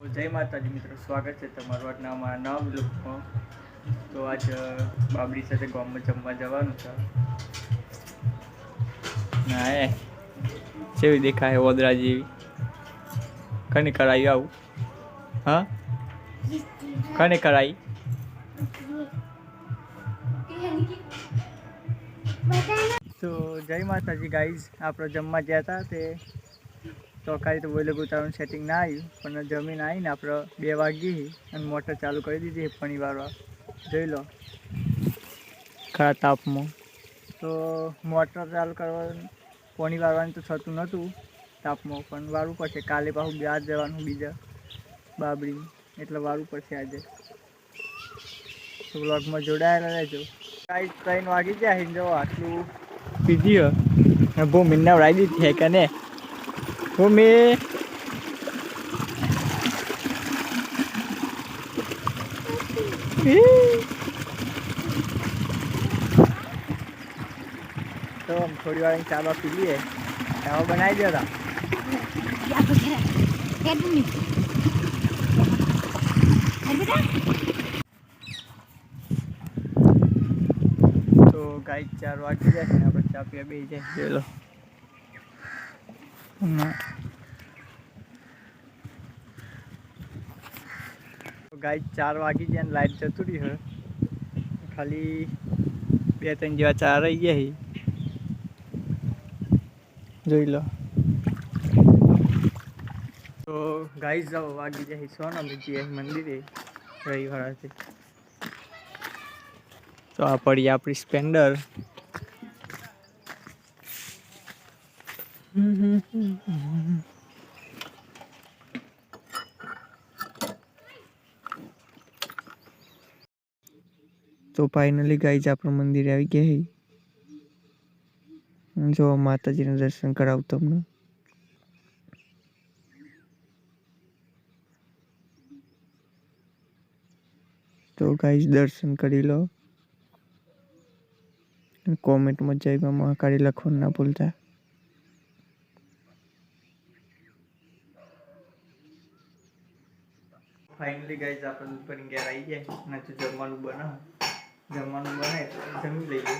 જય માતાજી મિત્રો સ્વાગત છે તમારું આજના અમારા નવા બ્લોગમાં તો આજ બાબડી સાથે ગામમાં જમવા જવાનું છે. ના એ કેવી દેખાય ઓદરા જેવી. કને કરાવી આવું. હા? કને કરાઈ તો જય માતાજી ગાઈઝ આપણે જમવા ગયા હતા તે ચોખાઈ તો બોલે ઉતારવાનું સેટિંગ ના આવ્યું, પણ જમીન આવીને આપણે બે વાગી અને મોટર ચાલુ કરી દીધી પાણી વાળવા જોઈ લો. ખરા તાપમાં. તો મોટર ચાલુ કરવાનું પાણી વાળવાનું તો થતું નહોતું તાપમાં, પણ વાળવું પડશે કાલે પાછું બ્યાજ જવાનું બીજા બાબરી એટલે વાળવું પડશે આજે. તો વ્લોગમાં જોડાયેલા રહેજો. કાંઈ ત્રણ વાગી જાય જો આટલું પીધી બહુ ભૂમિ નવડાવી દીધી હે કે ને ભૂમિ. તો આમ થોડી વાર અહીં ચાલવા પી લઈએ. ચાવા બનાવી દો તા. ગાય ચાર વાગી જાય ને, આપણે ચા પીવા બે જાય. જોઈ લો. હમ. તો ગાય ચાર વાગી ને લાઈટ જતું રહી હવે. ખાલી બે ત્રણ જેવા ચાર રહી ગયા જોઈ લો. તો ગાય જાઓ વાગી જાય સોના બીજી મંદિરે રવિવાર તો આ પડી આપણી સ્પેન્ડર તો ફાઇનલી ગાઈઝ આપણું મંદિરે આવી ગયા છે જો માતાજીના દર્શન કરાવું તમને. તો ગાઈઝ દર્શન કરી લો. કોમેન્ટમાં જય મા મહાકાળી લખવાનું ના ભૂલતા. ફાઇનલી ગાઈઝ આપણે ઉપર ઘેર આવી જાય ને તો જમવાનું બનાવ. જમવાનું બનાવે તો જમી લઈએ.